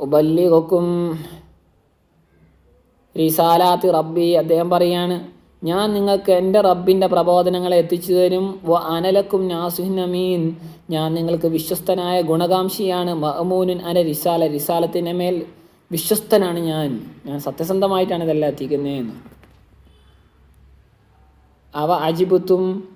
ഉബല്ലിഗുക്കും റിസാലാത്തി റബ്ബി അദ്ദേഹം പറയാണ് ഞാൻ നിങ്ങൾക്ക് എന്റെ റബ്ബിന്റെ പ്രബോധനങ്ങളെ എത്തിച്ചു തരും. വ അനലക്കും നാസുഹിനമീൻ ഞാൻ നിങ്ങൾക്ക് വിശ്വസ്തനായ ഗുണകാംക്ഷിയാണ്. മഹമൂനുൻ അന റിസാല റിസാലത്തിന്റെ മേൽ വിശ്വസ്തനാണ് ഞാൻ. ഞാൻ സത്യസന്ധമായിട്ടാണ് ഇതെല്ലാം എത്തിക്കുന്നതെന്ന്. അവ അജിബുത്തും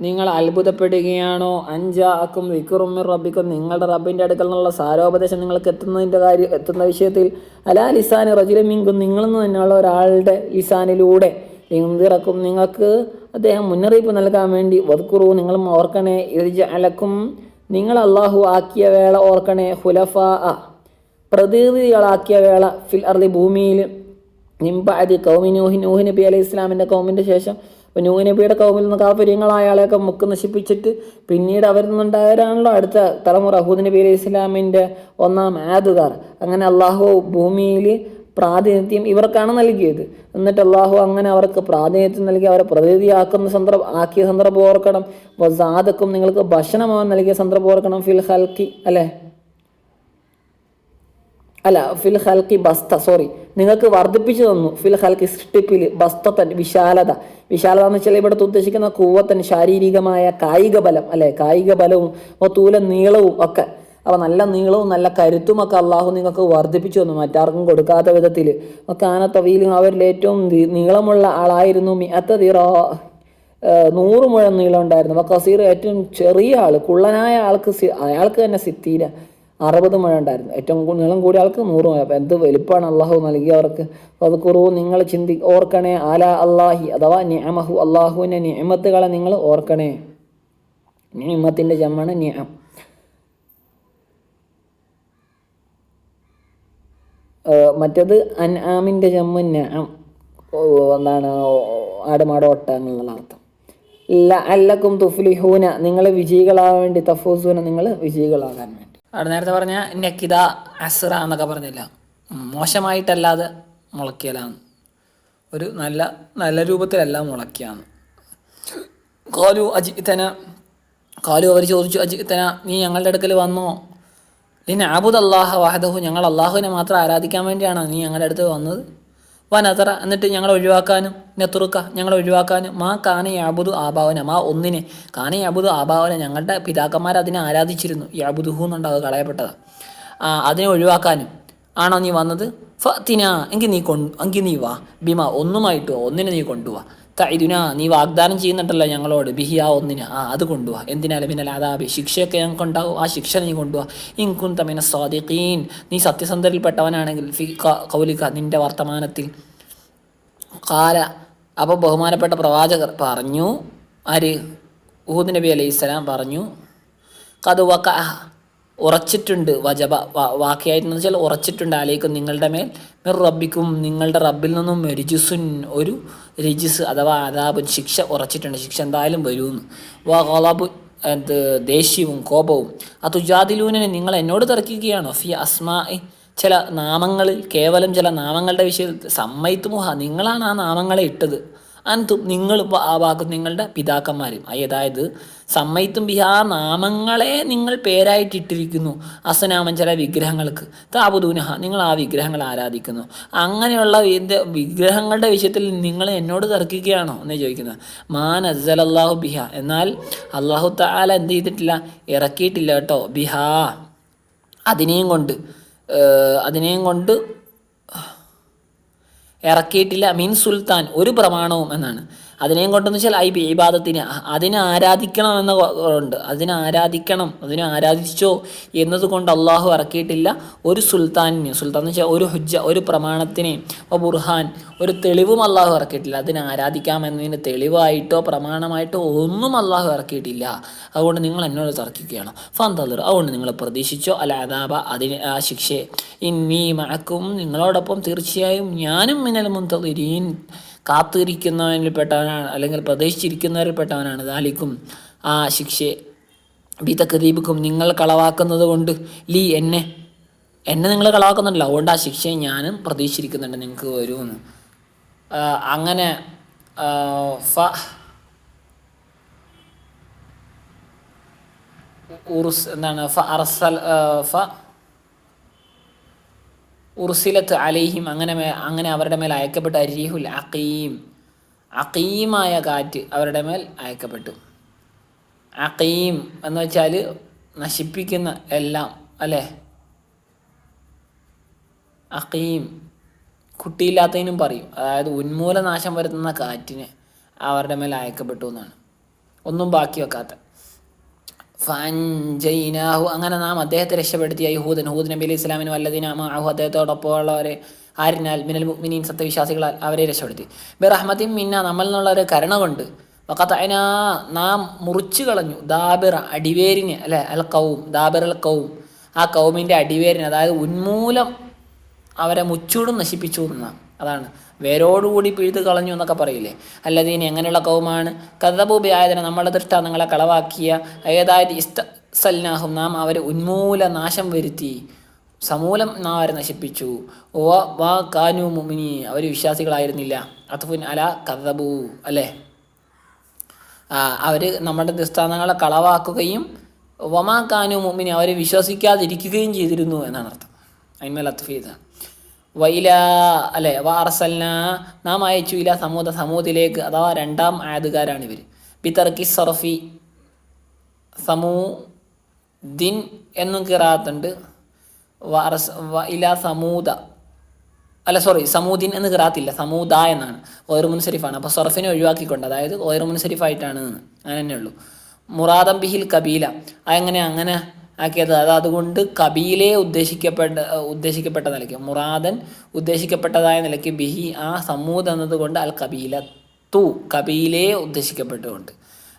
നിങ്ങൾ അത്ഭുതപ്പെടുകയാണോ? അഞ്ചാക്കും വിക്കുറുമിർ റബ്ബിക്കും നിങ്ങളുടെ റബ്ബിന്റെ അടുക്കൽ നിന്നുള്ള സാരോപദേശം നിങ്ങൾക്ക് എത്തുന്നതിന്റെ കാര്യം എത്തുന്ന വിഷയത്തിൽ അലാ ലിസാന് റജുലമിങ്കും നിങ്ങളെന്ന് തന്നെയുള്ള ഒരാളുടെ ലിസാനിലൂടെ ഇന്തിറക്കും നിങ്ങൾക്ക് അദ്ദേഹം മുന്നറിയിപ്പ് നൽകാൻ വേണ്ടി വതുക്കുറു നിങ്ങളും ഓർക്കണേ ഇരിജ അലക്കും നിങ്ങൾ അള്ളാഹു ആക്കിയ വേള ഓർക്കണേ ഹുലഫ പ്രതിനിധികളാക്കിയ വേള ഫിൽ അറി ഭൂമിയിൽ. നിംബാദി കൗമി നൂഹി നൂഹി നബി അലൈഹി ഇസ്ലാമിന്റെ കൗമിന്റെ ശേഷം ഇപ്പോൾ ന്യൂ നബിയുടെ കൗമിൽ നിന്ന് കാഫര്യങ്ങളായ ആളെയൊക്കെ മുക്ക് നശിപ്പിച്ചിട്ട് പിന്നീട് അവരിൽ നിന്നുണ്ടായവരാണല്ലോ അടുത്ത തലമുറ. അഹൂദ് നബി അലൈഹി ഇസ്ലാമിന്റെ ഒന്നാം ആദുകാർ. അങ്ങനെ അള്ളാഹു ഭൂമിയിൽ പ്രാതിനിധ്യം ഇവർക്കാണ് നൽകിയത്. എന്നിട്ട് അള്ളാഹു അങ്ങനെ അവർക്ക് പ്രാതിനിധ്യം നൽകി അവരെ പ്രതിനിധിയാക്കുന്ന സന്ദർഭം ആക്കിയ സന്ദർഭം ഓർക്കണം. വസാദക്കും നിങ്ങൾക്ക് ഭക്ഷണം അവൻ നൽകിയ സന്ദർഭം ഓർക്കണം. ഫിൽ ഹൽക്കി അല്ലേ? അല്ല ഫിൽ ഹൽക്കി ബസ്ത സോറി നിങ്ങൾക്ക് വർദ്ധിപ്പിച്ചു തന്നു ഫിൽ ഹൽക്കി സൃഷ്ടിപ്പിൽ ബസ്തത്തൻ വിശാലത. വിശാലത എന്ന് വെച്ചാൽ ഇവിടുത്തെ ഉദ്ദേശിക്കുന്ന കൂവത്തൻ ശാരീരികമായ കായിക ബലം അല്ലെ? കായിക ബലവും തൂല നീളവും ഒക്കെ. അപ്പോൾ നല്ല നീളവും നല്ല കരുത്തും ഒക്കെ അള്ളാഹു നിങ്ങൾക്ക് വർദ്ധിപ്പിച്ചു തന്നു മറ്റാർക്കും കൊടുക്കാത്ത വിധത്തിൽ. ഒക്കെ ആനത്തവയിലും അവരിൽ ഏറ്റവും നീളമുള്ള ആളായിരുന്നു മിഅത്ത തീറ നൂറ് മുഴം നീളം ഉണ്ടായിരുന്നു. അപ്പോൾ കസീർ ഏറ്റവും ചെറിയ ആൾ കുള്ളനായ ആൾക്ക് അയാൾക്ക് തന്നെ സിത്തീര. അറുപത് മഴ ഉണ്ടായിരുന്നു. ഏറ്റവും നീളം കൂടിയ ആൾക്ക് നൂറ് മഴ. അപ്പോൾ എന്ത് വലിപ്പമാണ് അള്ളാഹു നൽകിയ അവർക്ക്? അത് കുറവ് നിങ്ങൾ ചിന്തി ഓർക്കണേ. ആല അള്ളാഹി അഥവാ നിയമഹു അള്ളാഹുവിന്റെ നിയമത്തുകളെ നിങ്ങൾ ഓർക്കണേ. നിയമത്തിന്റെ ജമ്മാണ് നിയം മറ്റത് അൻആമിന്റെ ജമ്മു ഓ, എന്താണ് ആടുമാട് ഒട്ടകം എന്നുള്ള അർത്ഥം. അല്ലക്കും തുഫ്ലിഹൂന നിങ്ങൾ വിജയികളാകാൻ വേണ്ടി തഫൂസൂന നിങ്ങൾ വിജയികളാകാൻ വേണ്ടി. അവിടെ നേരത്തെ പറഞ്ഞ നക്കിത അസുറ എന്നൊക്കെ പറഞ്ഞില്ല. മോശമായിട്ടല്ലാതെ മുളക്കിയലാണ് ഒരു നല്ല നല്ല രൂപത്തിലല്ല മുളക്കിയാണ് കാലു അജിത്തന കാലു അവർ ചോദിച്ചു അജിത്തന നീ ഞങ്ങളുടെ അടുക്കൽ വന്നോ? നിന്നെ ആബുദ് അള്ളാഹ വാഹദഹു ഞങ്ങൾ അള്ളാഹുവിനെ മാത്രം ആരാധിക്കാൻ വേണ്ടിയാണ് നീ ഞങ്ങളുടെ അടുത്ത് വന്നത്? വനതറ. എന്നിട്ട് ഞങ്ങളെ ഒഴിവാക്കാനും നെത്തുറുക്ക ഞങ്ങളെ ഒഴിവാക്കാനും മാ കാന യാബുദു ആഭാവന മാ ഒന്നിനെ. കാന യാബുദു ആഭാവന ഞങ്ങളുടെ പിതാക്കന്മാർ അതിനെ ആരാധിച്ചിരുന്നു. യാബുദുഹു എന്നുണ്ടാവുക കളയപ്പെട്ടത്. അതിനെ ഒഴിവാക്കാനും. ആണോ നീ വന്നത്? ഫത്തിന എങ്കിൽ നീ കൊണ്ട് എങ്കിൽ നീ വാ. ഭീമ ഒന്നുമായിട്ട് ഒന്നിനെ നീ കൊണ്ടുവാ. തൈതുന നീ വാഗ്ദാനം ചെയ്യുന്നുണ്ടല്ലോ ഞങ്ങളോട്. ബിഹി ആ ഒന്നിന്. ആ അത് കൊണ്ടുപോവാ എന്തിനാലും പിന്നെ അതാബി ശിക്ഷയൊക്കെ ഞങ്ങൾക്ക് ഉണ്ടാവും. ആ ശിക്ഷ നീ കൊണ്ടുപോവാ ഇൻകുൻ തമിന സ്വാദിഖീൻ നീ സത്യസന്ധരിൽപ്പെട്ടവനാണെങ്കിൽ ഫി കൗലിക നിന്റെ വർത്തമാനത്തിൽ. കാല അപ്പോൾ ബഹുമാനപ്പെട്ട പ്രവാചകർ പറഞ്ഞു ആര്? ഊദ് നബി അലൈഹി സ്വലാം പറഞ്ഞു കതുവക്ക ഉറച്ചിട്ടുണ്ട്. വജബ വാക്കിയായിട്ടെന്ന് വെച്ചാൽ ഉറച്ചിട്ടുണ്ട്. ആലേക്കും നിങ്ങളുടെ മേൽ മിർ റബ്ബിക്കും നിങ്ങളുടെ റബ്ബിൽ നിന്നും രജിസുൻ ഒരു രജിസ് അഥവാ അതാപ് ശിക്ഷ ഉറച്ചിട്ടുണ്ട്. ശിക്ഷ എന്തായാലും വരുമെന്ന്. വാ ഗളബ് എന്ത് ദേഷ്യവും കോപവും. അതുജാദിലൂനെ നിങ്ങൾ എന്നോട് തർക്കിക്കുകയാണോ? ഫി അസ്മാ ചില നാമങ്ങളിൽ കേവലം ചില നാമങ്ങളുടെ വിഷയത്തിൽ സമ്മയിത്തുമുഹ നിങ്ങളാണ് ആ നാമങ്ങളെ ഇട്ടത്. അൻതും നിങ്ങൾ ആ വാക്കും നിങ്ങളുടെ പിതാക്കന്മാരും. അതായത് സമ്മയിത്തും ബിഹാ നാമങ്ങളെ നിങ്ങൾ പേരായിട്ടിട്ടിരിക്കുന്നു. അസനാമൻ ചില വിഗ്രഹങ്ങൾക്ക്. താപുദൂനഹ നിങ്ങൾ ആ വിഗ്രഹങ്ങൾ ആരാധിക്കുന്നു. അങ്ങനെയുള്ള വിഗ്രഹങ്ങളുടെ വിഷയത്തിൽ നിങ്ങൾ എന്നോട് തർക്കിക്കുകയാണോ? എന്ന് ചോദിക്കുന്നത്. മാൻ അസൽ അള്ളാഹു ബിഹ. എന്നാൽ അള്ളാഹു താല എന്ത് ചെയ്തിട്ടില്ല? ഇറക്കിയിട്ടില്ല കേട്ടോ. ബിഹാ. അതിനെയും കൊണ്ട് അതിനെയും കൊണ്ട് ഇറക്കിയിട്ടില്ല. മീൻ സുൽത്താൻ ഒരു പ്രമാണവും എന്നാണ്. അതിനെയും കൊണ്ടെന്ന് വെച്ചാൽ ഐ ഇബാദത്തിന് അതിനെ ആരാധിക്കണം എന്ന ഉണ്ട്. അതിനെ ആരാധിക്കണം. അതിനെ ആരാധിച്ചോ എന്നതുകൊണ്ട് അള്ളാഹു ഇറക്കിയിട്ടില്ല ഒരു സുൽത്താനിന് സുൽത്താൻ എന്ന് വെച്ചാൽ ഒരു ഹുജ്ജ ഒരു പ്രമാണത്തിനെയും ബുർഹാൻ ഒരു തെളിവും അള്ളാഹു ഇറക്കിയിട്ടില്ല അതിനെ ആരാധിക്കാം ആരാധിക്കാമെന്നതിന് തെളിവായിട്ടോ പ്രമാണമായിട്ടോ ഒന്നും അള്ളാഹു ഇറക്കിയിട്ടില്ല അതുകൊണ്ട് നിങ്ങൾ എന്നോട് തർക്കിക്കുകയാണ്. ഫന്തലർ അതുകൊണ്ട് നിങ്ങൾ പ്രതീക്ഷിച്ചോ അല്ല അതാബ അതിന് ആ ശിക്ഷയെ ഇന്നീ മഴക്കും നിങ്ങളോടൊപ്പം തീർച്ചയായും ഞാനും മിനൽ മുന്തലിരീൻ കാത്തിരിക്കുന്നവനിൽപ്പെട്ടവനാണ് അല്ലെങ്കിൽ പ്രതീക്ഷിച്ചിരിക്കുന്നവരിൽപ്പെട്ടവനാണ് ദാലിക്കും ആ ശിക്ഷയെ. ബിതക്കദീപിക്കും നിങ്ങൾ കളവാക്കുന്നത് കൊണ്ട് ലീ എന്നെ എന്നെ നിങ്ങൾ കളവാക്കുന്നുണ്ടല്ലോ അതുകൊണ്ട് ആ ശിക്ഷയെ ഞാനും പ്രതീക്ഷിച്ചിരിക്കുന്നുണ്ട് നിങ്ങൾക്ക് വരുമെന്ന്. അങ്ങനെ ഫ ഉറുസ് എന്താണ് ഫ അർസൽ ഫ ഉർസിലത്ത് അലൈഹിം അങ്ങനെ അങ്ങനെ അവരുടെ മേൽ അയക്കപ്പെട്ട അരീഹുൽ അക്കീം അക്കീമായ കാറ്റ് അവരുടെ മേൽ അയക്കപ്പെട്ടു. അക്കീം എന്ന് വെച്ചാൽ നശിപ്പിക്കുന്ന എല്ലാം അല്ലേ? അക്കീം കുട്ടിയില്ലാത്തതിനും പറയും. അതായത് ഉന്മൂലനാശം വരുത്തുന്ന കാറ്റിന് അവരുടെ മേൽ അയക്കപ്പെട്ടു എന്നാണ്. ഒന്നും ബാക്കി വെക്കാത്ത. ഫൻജൈനാഹു. അങ്ങനെ നാം അദ്ദേഹത്തെ രക്ഷപ്പെടുത്തിയ യഹൂദൻ ഹൂദ് നബി അലൈഹി ഇസ്ലാമിനും അദ്ദേഹത്തോടൊപ്പം ഉള്ളവരെ ആരിനാൽ മിനൽ മുഅ്മിനീൻ സത്യവിശ്വാസികളാൽ അവരെ രക്ഷപ്പെടുത്തി. ബിറഹ്മത്തിൻ മിന്ന നമ്മളിൽ നിന്നുള്ള ഒരു കരുണ കൊണ്ട് വക്കത്തന നാം മുറിച്ചു കളഞ്ഞു. ദാബിറ അടിവേരിന് അല്ലെ അൽ കൗം ദാബിർ അൽ കൗം ആ കൗമിന്റെ അടിവേരിന് അതായത് ഉന്മൂലം അവരെ മുച്ചൂടും നശിപ്പിച്ചു എന്നാണ്. അതാണ്. വേരോടുകൂടി പിഴുത് കളഞ്ഞു എന്നൊക്കെ പറയില്ലേ? അല്ലതീന് എങ്ങനെയുള്ള കൗമാണ്? കഥബൂബിയായതിനെ നമ്മളുടെ ദൃഷ്ടാന്തങ്ങളെ കളവാക്കിയ ഏതായത് സല്ലാഹും നാം അവരെ ഉന്മൂല നാശം വരുത്തി. സമൂലം നാം അവരെ നശിപ്പിച്ചു. ഓ വാ കാനു മുമിനി. അവർ വിശ്വാസികളായിരുന്നില്ല. അത്ഫുൻ അല കഥബു അല്ലേ? അവർ നമ്മുടെ ദൃഷ്ടാന്തങ്ങളെ കളവാക്കുകയും വമാ കാനു മുമിനി അവരെ വിശ്വസിക്കാതിരിക്കുകയും ചെയ്തിരുന്നു എന്നാണ് അർത്ഥം. അതിന്മേൽ അത്ഫ് ചെയ്താണ് വൈല അല്ലെ വാർസൽന നാം അയച്ചു ഇല സമൂഹ സമൂഹത്തിലേക്ക് അഥവാ രണ്ടാം ആയതുകാരാണ് ഇവർ പിതർക്കി സർഫി സമൂ ദിൻ എന്നും കിറാത്തുണ്ട്. വാർസ് ഇല സമൂത അല്ല സോറി സമൂദിൻ എന്ന് കിറാത്തില്ല സമൂദ എന്നാണ്. ഓയർ മുൻസരിഫാണ്. അപ്പോൾ സർഫിനെ ഒഴിവാക്കിക്കൊണ്ട് അതായത് ഓയർ മുൻസരിഫായിട്ടാണ് അങ്ങനെ തന്നെ ഉള്ളൂ. മുറാദം ബിഹിൽ കബീല. അതെങ്ങനെ അങ്ങനെ ആക്കിയത്. അത് അതുകൊണ്ട് കബീലെ ഉദ്ദേശിക്കപ്പെട്ട ഉദ്ദേശിക്കപ്പെട്ട നിലയ്ക്ക് മുറാദൻ ഉദ്ദേശിക്കപ്പെട്ടതായ നിലയ്ക്ക് ബിഹി ആ സമൂദ് എന്നതുകൊണ്ട് അൽ കബീല തു കബീലെ ഉദ്ദേശിക്കപ്പെട്ടുകൊണ്ട്.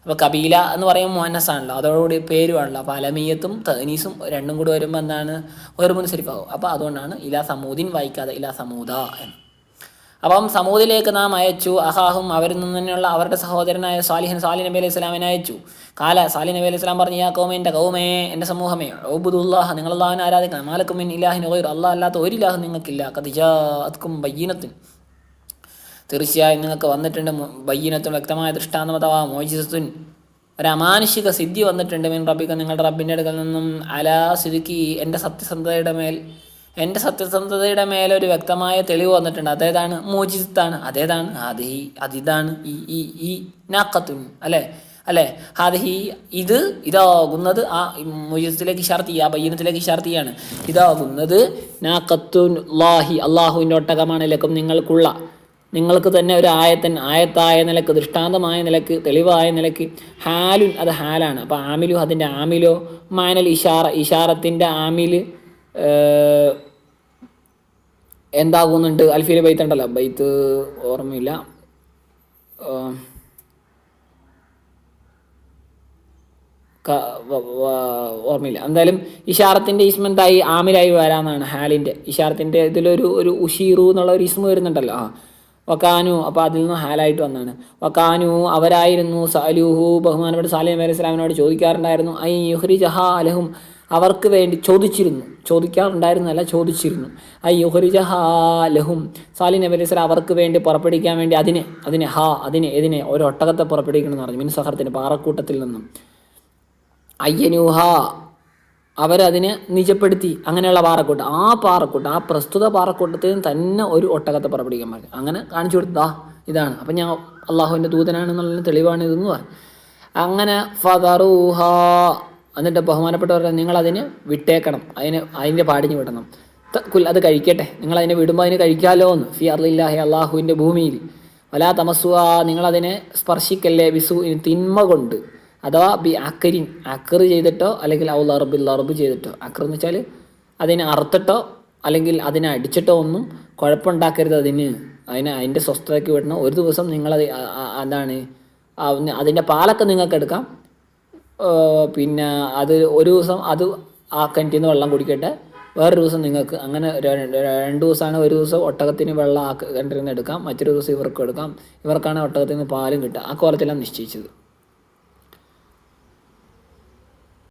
അപ്പോൾ കബീല എന്ന് പറയുമ്പോൾ മോനസാണല്ലോ അതോടുകൂടി പേരുമാണല്ലോ അപ്പോൾ അലമീയത്തും തനീസും രണ്ടും കൂടി വരുമ്പോൾ എന്താണ്? ഒരു മുൻസരിഫാകും അപ്പോൾ അതുകൊണ്ടാണ് ഇലാ സമൂദിൻ വായിക്കാതെ ഇലാ സമൂദ എന്ന്. അപ്പം സമൂഹത്തിലേക്ക് നാം അയച്ചു. അഹാഹും അവരിൽ നിന്ന് തന്നെയുള്ള അവരുടെ സഹോദരനായ സാലിഹൻ സാലി നബി അലൈഹി സ്വലാമിനെ അയച്ചു. കാല സാലി നബി അലൈഹി സ്വലാം പറഞ്ഞു യാ കൗമേ എന്റെ കൗമേ എന്റെ സമൂഹമേ ഔബുദുല്ലാഹ നിങ്ങൾ അള്ളാഹിനെ ആരാധിക്കണം മാലക്കുമിൻ ഇലാഹിൻ ഓയർ അള്ളാഹ് അല്ലാത്ത ഒരു ഇലാഹ് നിങ്ങൾക്കില്ല. കതിജാത്ക്കും ബയ്യനത്തിൻ. തീർച്ചയായും നിങ്ങൾക്ക് വന്നിട്ടുണ്ട് ബയ്യനത്തും വ്യക്തമായ ദൃഷ്ടാന്തം അഥവാ മോജിസത്തുൻ. ഒരു അമാനുഷിക സിദ്ധി വന്നിട്ടുണ്ട് മീൻ റബ്ബിക്ക് നിങ്ങളുടെ റബ്ബിന്റെ അടുക്കൽ നിന്നും അലാ സിദുക്കി എന്റെ സത്യസന്ധതയുടെ മേൽ എന്റെ സത്യസന്ധതയുടെ മേലെ ഒരു വ്യക്തമായ തെളിവ് വന്നിട്ടുണ്ട്. അതേതാണ്? മോചിത്താണ് അതേതാണ്? അത് ഈ അതിതാണ്. ഈ ഈ ഈ നാക്കത്തുൻ അല്ലേ? അല്ലേ? ഹാദഹി ഇത് ഇതാകുന്നത് ആ മുജിത്തിലേക്ക് ഇഷാർത്തി ആ ബയ്യനത്തിലേക്ക് ഇഷാർത്തിയാണ് ഇതാകുന്നത് നാക്കത്തുൻ ലാഹി അള്ളാഹുവിന്റെ ഒട്ടകമാണ് ലക്കും നിങ്ങൾക്കുള്ള. നിങ്ങൾക്ക് തന്നെ ഒരു ആയത്തൻ ആയത്തായ നിലയ്ക്ക് ദൃഷ്ടാന്തമായ നിലയ്ക്ക് തെളിവായ നിലയ്ക്ക് ഹാലുൻ അത് ഹാലാണ്. അപ്പോൾ ആമിലു അതിന്റെ ആമിലോ മാനൽ ഇഷാറ ഇഷാറത്തിന്റെ ആമിൽ എന്താകുന്നുണ്ട്? അൽഫിയിലെ ബൈത്ത് ഉണ്ടല്ലോ. ബൈത്ത് ഓർമ്മയില്ല. ഓർമ്മയില്ല. എന്തായാലും ഇഷാറത്തിന്റെ ഇസ്മെന്തായി ആമിലായി വരാമെന്നാണ് ഹാലിന്റെ ഇഷാറത്തിന്റെ ഇതിലൊരു ഒരു ഉഷീറു എന്നുള്ള ഒരു ഇസ്മ വരുന്നുണ്ടല്ലോ. ആ വക്കാനു അപ്പോൾ അതിൽ നിന്ന് ഹാലായിട്ട് വന്നാണ്. വക്കാനു അവരായിരുന്നു സാലൂഹു ബഹുമാനപ്പെട്ട സാലിം അലൈഹി സ്വലാമിനോട് ചോദിക്കാറുണ്ടായിരുന്നു ഐ യുഹ്രി ജഹാ അലഹും അവർക്ക് വേണ്ടി ചോദിച്ചിരുന്നു. ചോദിക്കാറുണ്ടായിരുന്നല്ല ചോദിച്ചിരുന്നു. ഐ യുഹരിജ ഹാ ലഹും. സാലി നബി അലൈഹി അവർക്ക് വേണ്ടി പുറപ്പെടുവിക്കാൻ വേണ്ടി അതിനെ അതിനെ ഹാ അതിനെ ഇതിനെ ഒരു ഒട്ടകത്തെ പുറപ്പെടുവിക്കണം പറഞ്ഞു. മിൻ സഹറത്തിന് പാറക്കൂട്ടത്തിൽ നിന്നും. അയ്യനൂഹ അവരതിനെ നിജപ്പെടുത്തി. അങ്ങനെയുള്ള പാറക്കൂട്ടം. ആ പാറക്കൂട്ടം ആ പ്രസ്തുത പാറക്കൂട്ടത്തിൽ നിന്ന് തന്നെ ഒരു ഒട്ടകത്തെ പുറപ്പെടുവിക്കാൻ പറഞ്ഞു. അങ്ങനെ കാണിച്ചു കൊടുത്താ. ഇതാണ്. അപ്പം ഞാൻ അള്ളാഹുവിന്റെ ദൂതനാണെന്നുള്ള തെളിവാണ് ഇതെന്ന് പറഞ്ഞു. അങ്ങനെ ഫതറൂഹ എന്നിട്ട് ബഹുമാനപ്പെട്ടവർ നിങ്ങൾ അതിന് വിട്ടേക്കണം. അതിന് അതിന്റെ പാടിഞ്ഞ് വിടണം. കുൽ അത് കഴിക്കട്ടെ. നിങ്ങൾ അതിനെ വിടുമ്പോൾ അതിന് കഴിക്കാമല്ലോ എന്ന് ഫി അർലില്ലാഹി അള്ളാഹുവിന്റെ ഭൂമിയിൽ. വലാ തമസുവ നിങ്ങളതിനെ സ്പർശിക്കല്ലേ വിസു തിന്മ കൊണ്ട്? അഥവാ ബി അക്കരിൻ അക്കർ ചെയ്തിട്ടോ അല്ലെങ്കിൽ ഔ ലറബിൽ ലറബ് ചെയ്തിട്ടോ? അക്കർ എന്ന് വെച്ചാൽ അതിനെ അറുത്തിട്ടോ അല്ലെങ്കിൽ അതിനെ അടിച്ചിട്ടോ ഒന്നും കുഴപ്പമുണ്ടാക്കരുത് അതിന്. അതിനെ അതിന്റെ സ്വസ്ഥതയ്ക്ക് വിടണം. ഒരു ദിവസം നിങ്ങളത് എന്താണ്? അതിന്റെ പാലൊക്കെ നിങ്ങൾക്ക് എടുക്കാം പിന്നെ അത് ഒരു ദിവസം അത് ആ കിണറ്റിൽ നിന്ന് വെള്ളം കുടിക്കട്ടെ. വേറൊരു ദിവസം നിങ്ങൾക്ക് അങ്ങനെ രണ്ട് ദിവസമാണ് ഒരു ദിവസം ഒട്ടകത്തിന് വെള്ളം ആ കിണറ്റിൽ നിന്ന് എടുക്കാം. മറ്റൊരു ദിവസം ഇവർക്ക് എടുക്കാം. ഇവർക്കാണ് ഒട്ടകത്തിൽ നിന്ന് പാലും കിട്ടുക. ആ കോലത്തിലാണ് നിശ്ചയിച്ചത്.